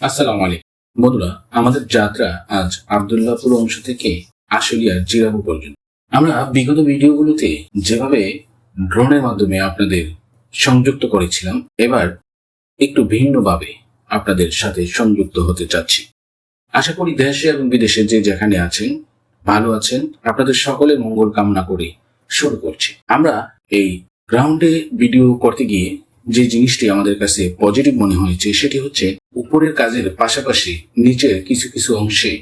আসসালামু আলাইকুম। বন্ধুরা, আমাদের যাত্রা আজ আবদুল্লাহপুর অংশ থেকে আশুলিয়ার জিরাবু পর্যন্ত। আমরা বিগত ভিডিওগুলোতে যেভাবে ড্রোনের মাধ্যমে আপনাদের সংযুক্ত করেছিলাম, এবার একটু ভিন্নভাবে আপনাদের সাথে সংযুক্ত হতে চাচ্ছি। আশা করি দেশে এবং বিদেশে যে যেখানে আছেন, ভালো আছেন, আপনাদের সকলের মঙ্গল কামনা করে শুরু করছি। আমরা এই গ্রাউন্ডে ভিডিও করতে গিয়ে যে জিনিসটি আমাদের কাছে পজিটিভ মনে হয়েছে, সেটি হচ্ছে উপরের কাজের পাশাপাশি নিচের কিছু কিছু অংশে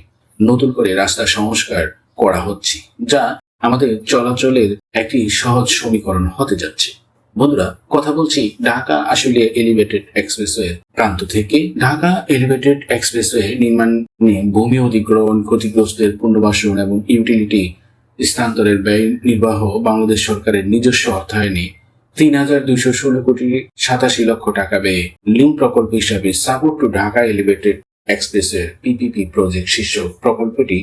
নতুন করে রাস্তা সংস্কার করা হচ্ছে, যা আমাদের চলাচলের একটি সহজ সমীকরণ হতে যাচ্ছে। বন্ধুরা, কথা বলছি ঢাকা আসলে এলিভেটেড এক্সপ্রেসওয়ে প্রান্ত থেকে। ঢাকা এলিভেটেড এক্সপ্রেসওয়ে নির্মাণ নিয়ে ভূমি অধিগ্রহণ ক্ষতিগ্রস্তের পুনর্বাসন এবং ইউটিলিটি স্থানান্তরের ব্যয় নির্বাহ বাংলাদেশ সরকারের নিজস্ব অর্থায়নে তিন হাজার দুইশো ষোলো কোটি সাতাশি লক্ষ টাকা ব্যয়ে লিঙ্ক প্রকল্প হিসাবে সাপোর্ট টু ঢাকা এলিভেটেড এক্সপ্রেসের পিপিপি প্রজেক্ট শীর্ষক প্রকল্পটি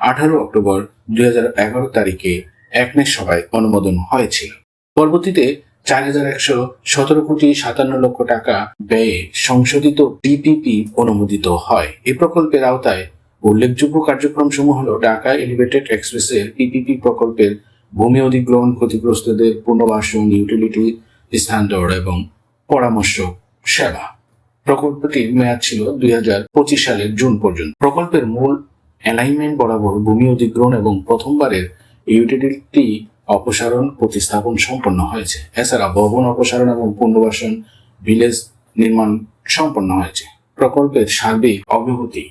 আঠারো অক্টোবর দুই হাজার এগারো তারিখে একনেক সভায় অনুমোদন হয়েছিল। পরবর্তীতে চার হাজার একশো সতেরো কোটি সাতান্ন লক্ষ টাকা ব্যয়ে সংশোধিত পিপিপি অনুমোদিত হয়। এই প্রকল্পের আওতায় উল্লেখযোগ্য কার্যক্রম সমূহ হল ঢাকা এলিভেটেড এক্সপ্রেসের পিপিপি প্রকল্পের ভূমি অধিগ্রহণ ক্ষতিগ্রস্তদের পুনর্বাসন ইউটিলিটি স্থানান্তর এবং পরামর্শ সেবা। প্রকল্পটির মেয়াদ ছিল দুই হাজার পঁচিশ সালের জুন পর্যন্ত। প্রকল্পের মূল অ্যালাইনমেন্ট বরাবর ভূমি অধিগ্রহণ এবং প্রথমবারের ইউটিলিটি অপসারণ প্রতিস্থাপন সম্পন্ন হয়েছে। এছাড়া ভবন অপসারণ এবং পুনর্বাসন ভিলেজ নির্মাণ সম্পন্ন হয়েছে। প্রকল্পের সার্বিক অগ্রগতি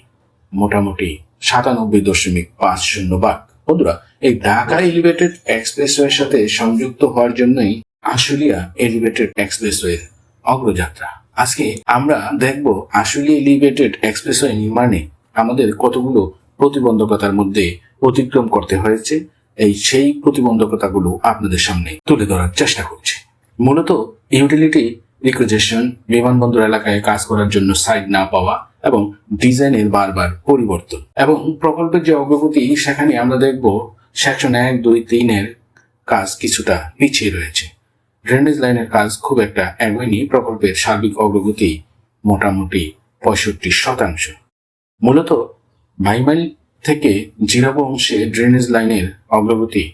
মোটামুটি সাতানব্বই দশমিক পাঁচ শূন্য ভাগ বন্ধুরা, এই ঢাকা এলিভেটেড এক্সপ্রেসওয়ের সাথে সংযুক্ত হওয়ার জন্যই আশুলিয়া এলিভেটেড এক্সপ্রেসওয়ের অগ্রযাত্রা। আজকে আমরা দেখব আশুলিয়া এলিভেটেড এক্সপ্রেসওয়ে নির্মাণে আমাদের কতগুলো প্রতিবন্ধকতার মধ্যে অতিক্রম করতে হয়েছে। এই সেই প্রতিবন্ধকতাগুলো আপনাদের সামনে তুলে ধরার চেষ্টা করছি। মূলত ইউটিলিটি রিকুইজেশন বিমানবন্দর এলাকায় কাজ করার জন্য সাইট না পাওয়া এবং ডিজাইনের বারবার পরিবর্তন। এবং প্রকল্পের যে অগ্রগতি, সেখানে আমরা দেখব সেকশন এক, দুই, তিনের কাজ কিছুটা পিছিয়ে রয়েছে। ড্রেনেজ লাইনের কাজ খুব একটা এগোয়নি, প্রকল্পের সার্বিক অগ্রগতি মোটামুটি পঁয়ষট্টি শতাংশ। মূলত ভাইমাইল থেকে জিরাবো অংশে ড্রেনেজ লাইনের অগ্রগতি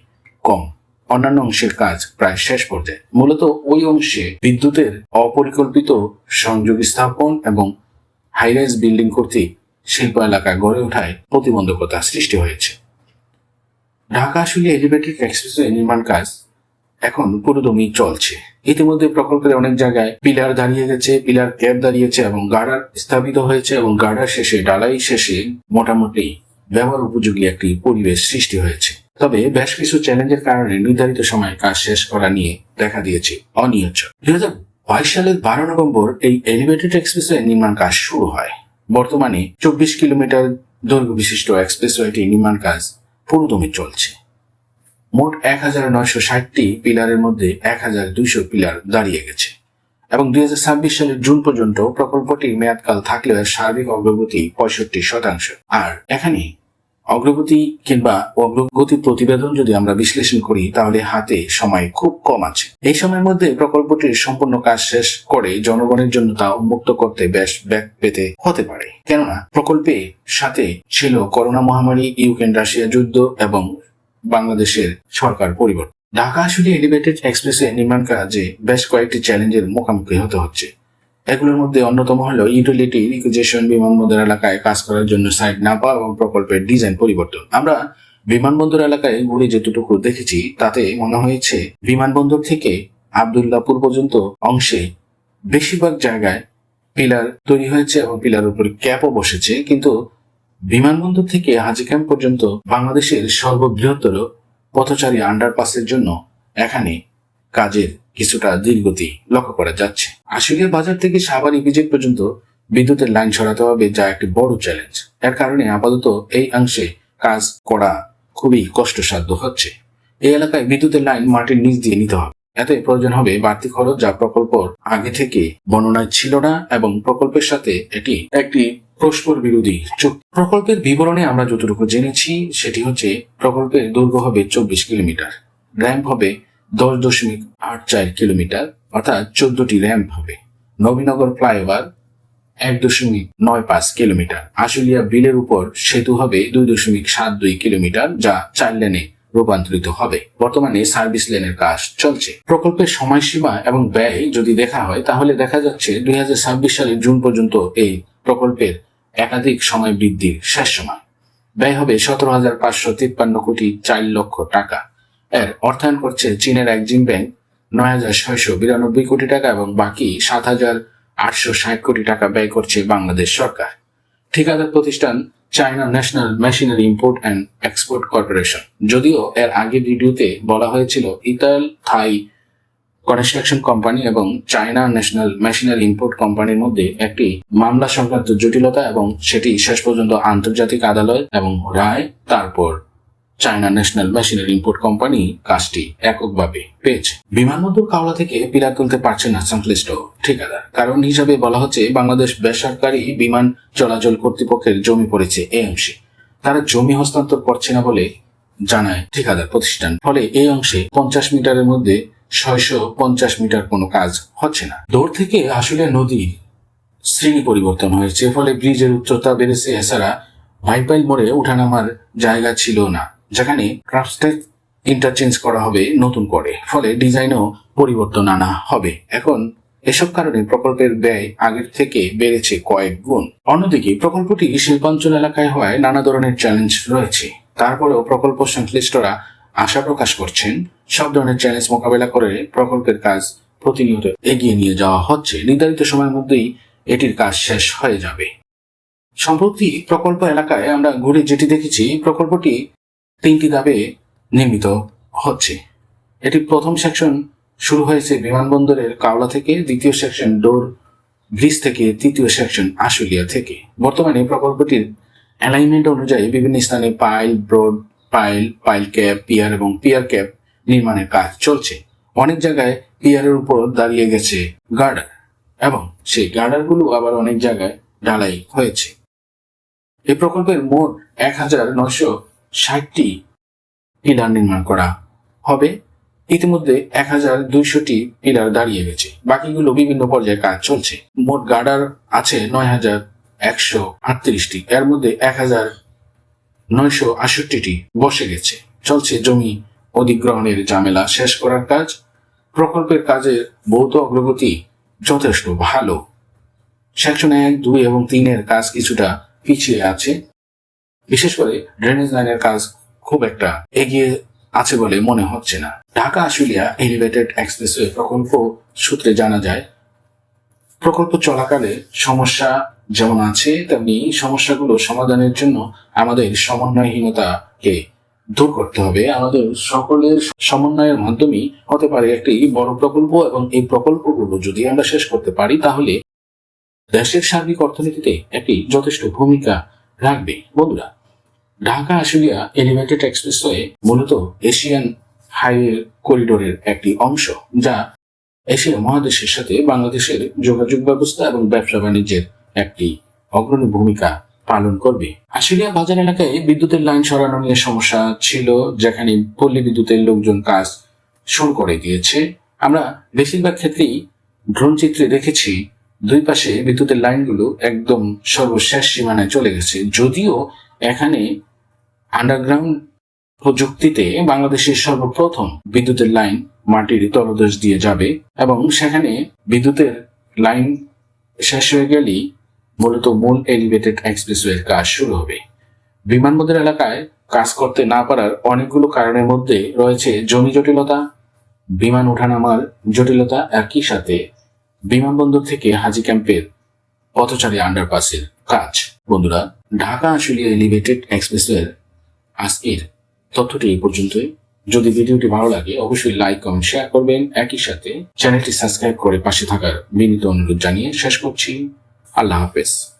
কম। অন্যান্য অংশের কাজ প্রায় শেষ পর্যায়ে। মূলত ওই অংশে বিদ্যুতের অপরিকল্পিত সংযোগ স্থাপন এবং হাইরাইজ বিল্ডিং কর্তৃক শিল্প এলাকা গড়ে ওঠায় প্রতিবন্ধকতা সৃষ্টি হয়েছে। ঢাকা আসলে এলিভেটেড এক্সপ্রেসওয়ে নির্মাণ কাজ এখন পুরোদমই চলছে। ইতিমধ্যে প্রকল্পের অনেক জায়গায় পিলার দাঁড়িয়ে গেছে, পিলার ক্যাপ দাঁড়িয়েছে এবং গার্ডার স্থাপিত হয়েছে এবং গার্ডার শেষে, ডালাই শেষে মোটামুটি ব্যবহার উপযোগী একটি পরিবেশ সৃষ্টি হয়েছে। তবে বেশ কিছু চ্যালেঞ্জের কারণে নির্ধারিত সময়ে কাজ শেষ করা নিয়ে দেখা দিয়েছে অনিয়চ দুই বাইশ সালের বারো নভেম্বর এই এলিভেটেড এক্সপ্রেসওয়ে নির্মাণ কাজ শুরু হয়। বর্তমানে চব্বিশ কিলোমিটার দৈর্ঘ্য বিশিষ্ট এক্সপ্রেসওয়েটি নির্মাণ কাজ পুরোদমে চলছে। মোট এক হাজার নয়শো ষাটটি পিলারের মধ্যে এক হাজার দুইশো পিলার দাঁড়িয়ে গেছে। এবং দুই হাজার ছাব্বিশ সালের জুন পর্যন্ত প্রকল্পটির মেয়াদকাল থাকলেও সার্বিক অগ্রগতি পঁয়ষট্টি শতাংশ। আর এখানে অগ্রগতি কিংবা অগ্রগতি প্রতিবেদন যদি আমরা বিশ্লেষণ করি, তাহলে হাতে সময় খুব কম আছে। এই সময়ের মধ্যে প্রকল্পটির সম্পূর্ণ কাজ শেষ করে জনগণের জন্য তা উন্মুক্ত করতে বেশ ব্যাগ পেতে হতে পারে। কেননা, প্রকল্পে সাথে ছিল করোনা মহামারী, ইউক্রেন রাশিয়া যুদ্ধ এবং বাংলাদেশের সরকার পরিবর্তন। ঢাকা আসলে এলিভেটেড এক্সপ্রেসে নির্মাণ কাজে বেশ কয়েকটি চ্যালেঞ্জের মুখোমুখি হতে হচ্ছে। এগুলোর মধ্যে অন্যতম হল ইউটিলিটি রিকুইজেশন বিমানবন্দর এলাকায় কাজ করার জন্য সাইট না পাওয়া এবং প্রকল্পের ডিজাইন পরিবর্তন। আমরা বিমানবন্দর এলাকায় ঘুরে যেতটুকু দেখেছি, তাতে মনে হয়েছে বিমানবন্দর থেকে আবদুল্লাপুর পর্যন্ত অংশে বেশিরভাগ জায়গায় পিলার তৈরি হয়েছে এবং পিলার উপর ক্যাপও বসেছে, কিন্তু বিমানবন্দর থেকে হাজি ক্যাম্প পর্যন্ত বাংলাদেশের সর্ববৃহত্তর পথচারী আন্ডারপাসের জন্য এখানে কাজের কিছুটা ধীরগতি লক্ষ্য করা যাচ্ছে। আশুলিয়া বাজার থেকে সাভার ইপিজেড পর্যন্ত বিদ্যুতের লাইন সরাতে হবে যা একটি বড় চ্যালেঞ্জ। এর কারণে আপাতত এই অংশে কাজ করা খুবই কষ্টসাধ্য হচ্ছে। এই এলাকায় বিদ্যুতের লাইন মাটির নিচ দিয়ে নিতে হবে। এতে প্রয়োজন হবে বাড়তি খরচ যা প্রকল্প আগে থেকে বর্ণনায় ছিল না এবং প্রকল্পের সাথে এটি একটি পরস্পর বিরোধী প্রকল্পের বিবরণে আমরা যতটুকু জেনেছি, সেটি হচ্ছে প্রকল্পের দৈর্ঘ্য হবে চব্বিশ কিলোমিটার, র্যাম্প হবে দশ দশমিক আট চার কিলোমিটার, অর্থাৎ চোদ্দটি র্যাম্প হবে। নবীনগর ফ্লাইওভার এক দশমিক নয় পাঁচ কিলোমিটার। আশুলিয়া বিলের উপর সেতু হবে দুই দশমিক সাত দুই কিলোমিটার, যা চার লেনে রূপান্তরিত হবে। বর্তমানে সার্ভিস লেনের কাজ চলছে। প্রকল্পের সময়সীমা এবং ব্যয় যদি দেখা হয়, তাহলে দেখা যাচ্ছে দুই হাজার ছাব্বিশ সালের জুন পর্যন্ত এই প্রকল্পের একাধিক সময় বৃদ্ধির শেষ সময়। ব্যয় হবে সতেরো হাজার পাঁচশো তিপ্পান্ন কোটি চার লক্ষ টাকা। এর অর্থায়ন করছে চীনের একজিম ব্যাংক নয় হাজার ছয়শো বিরানব্বই কোটি টাকা এবং বাকি সাত হাজার আটশো ষাট কোটি টাকা ব্যয় করছে বাংলাদেশ সরকার। ঠিকাদার প্রতিষ্ঠান China national machinery import and export corporation. যদিও এর আগে ভিডিওতে বলা হয়েছিল ইতাল, থাই কনস্ট্রাকশন কোম্পানি এবং চায়না ন্যাশনাল মেশিনারি ইম্পোর্ট কোম্পানির মধ্যে একটি মামলা সংক্রান্ত জটিলতা এবং সেটি শেষ পর্যন্ত আন্তর্জাতিক আদালত এবং রায় তারপর China national machinery import company কাজটি এককভাবে পেয়েছে। বিমানবন্দর কাওলা থেকে পিলার তুলতে পারছে না সংশ্লিষ্ট ঠিকাদার। কারণ হিসাবে বলা হচ্ছে, বাংলাদেশ বেসরকারি বিমান চলাচল কর্তৃপক্ষের জমি পড়েছে অংশে। তারা জমি হস্তান্তর করছে না বলে জানায় ঠিকাদার প্রতিষ্ঠান। ফলে এই অংশে পঞ্চাশ মিটারের মধ্যে ছয়শো পঞ্চাশ মিটার কোনো কাজ হচ্ছে না। দৌড় থেকে আসলে নদীর শ্রেণি পরিবর্তন হয়েছে, ফলে ব্রিজের উচ্চতা বেড়েছে। এছাড়া ভাইপাইল মোড়ে উঠানামার জায়গা ছিল না। যেখানে ক্রাফটেড ইন্টারচেঞ্জ করা হবে নতুন করে। ফলে ডিজাইনও পরিবর্তন আনা হবে। এখন এসব কারণে প্রকল্পের ব্যয় আগের থেকে বেড়েছে কয়েক গুণ। অন্যদিকে প্রকল্পটি শিল্পাঞ্চল এলাকায় হওয়ায় নানা ধরনের চ্যালেঞ্জ রয়েছে। তারপরেও প্রকল্প সংশ্লিষ্টরা আশা প্রকাশ করছেন, সব ধরনের চ্যালেঞ্জ মোকাবেলা করে প্রকল্পের কাজ প্রতিনিয়ত এগিয়ে নিয়ে যাওয়া হচ্ছে। নির্ধারিত সময়ের মধ্যেই এটির কাজ শেষ হয়ে যাবে। সম্প্রতি প্রকল্প এলাকায় আমরা ঘুরে যেটি দেখেছি, প্রকল্পটি তিনটি ধাপে নির্মিত হচ্ছে। এটি প্রথম সেকশন শুরু হয়েছে বিমানবন্দরের কাওলা থেকে, দ্বিতীয় সেকশন ডোর ব্রিজ থেকে, তৃতীয় সেকশন আশুলিয়া থেকে। বর্তমানে প্রকল্পটির অ্যালাইনমেন্ট অনুযায়ী বিভিন্ন স্থানে pile bored pile pile cap pier এবং পিয়ার ক্যাপ নির্মাণের কাজ চলছে। অনেক জায়গায় পিয়ারের উপর দাঁড়িয়ে গেছে গার্ডার এবং সেই গার্ডারগুলো আবার অনেক জায়গায় ঢালাই হয়েছে। এই প্রকল্পের মোট এক হাজার নশো ষাটটি পিলার নির্মাণ করা হবে। ইতিমধ্যে এক হাজার দুইশোটি পিলার দাঁড়িয়ে গেছে। বাকিগুলো বিভিন্ন পর্যায়ে কাজ চলছে। মোট গার্ডার আছে নয় হাজার একশো আটত্রিশটি। এর মধ্যে এক হাজার নয়শো আষট্টিটি বসে গেছে। চলছে জমি অধিগ্রহণের ঝামেলা শেষ করার কাজ। প্রকল্পের কাজের ভৌত অগ্রগতি যথেষ্ট ভালো। সেকশন এক, দুই এবং তিনের কাজ কিছুটা পিছিয়ে আছে। বিশেষ করে ড্রেনেজ লাইনের কাজ খুব একটা এগিয়ে আছে বলে মনে হচ্ছে না। ঢাকা আশুলিয়া এলিভেটেড এক্সপ্রেসওয়ে প্রকল্প সূত্রে জানা যায়, প্রকল্প চলাকালে সমস্যা যেমন আছে, তেমনি সমস্যাগুলো সমাধানের জন্য আমাদের সমন্বয়হীনতাকে দূর করতে হবে। আমাদের সকলের সমন্বয়ের মাধ্যমেই হতে পারে একটি বড় প্রকল্প এবং এই প্রকল্পগুলো যদি আমরা শেষ করতে পারি, তাহলে দেশের সার্বিক অর্থনীতিতে একটি যথেষ্ট ভূমিকা রাখবে। বন্ধুরা, ঢাকা আশুলিয়া এলিভেটেড এক্সপ্রেসওয়ে মূলত এশিয়ান হাইওয়ে করিডোরের একটি অংশ, যা এশিয়া মহাদেশের সাথে বাংলাদেশের যোগাযোগ ব্যবস্থা এবং ব্যবসা বাণিজ্যের একটি অগ্রণী ভূমিকা পালন করবে। আশুলিয়া বাজার এলাকায় বিদ্যুতের লাইন সরানো নিয়ে সমস্যা ছিল, যেখানে পল্লী বিদ্যুতের লোকজন কাজ শুরু করে দিয়েছে। আমরা বেশিরভাগ ক্ষেত্রেই ড্রোন চিত্রে দেখেছি দুই পাশে বিদ্যুতের লাইনগুলো একদম সর্বশেষ সীমানায় চলে গেছে। যদিও এখানে আন্ডারগ্রাউন্ড প্রযুক্তিতে বাংলাদেশের সর্বপ্রথম বিদ্যুতের লাইন মাটির তলদেশ দিয়ে যাবে এবং সেখানে বিদ্যুতের লাইন শেষ হয়ে গেলেই মূলত মূল এলিভেটেড এক্সপ্রেসওয়ের কাজ শুরু হবে। বিমানবন্দর এলাকায় কাজ করতে না পারার অনেকগুলো কারণের মধ্যে রয়েছে জমি জটিলতা, বিমান ওঠানামার জটিলতা একই সাথে বিমানবন্দর থেকে হাজি ক্যাম্পের পথচারী আন্ডারপাসের কাজ। বন্ধুরা, ঢাকা আশুলিয়া এলিভেটেড এক্সপ্রেসের আজকের তথ্যটি এই পর্যন্তই। যদি ভিডিওটি ভালো লাগে, অবশ্যই লাইক কমেন্ট শেয়ার করবেন। একই সাথে চ্যানেলটি সাবস্ক্রাইব করে পাশে থাকার বিনীত অনুরোধ জানিয়ে শেষ করছি। আল্লাহ হাফেজ।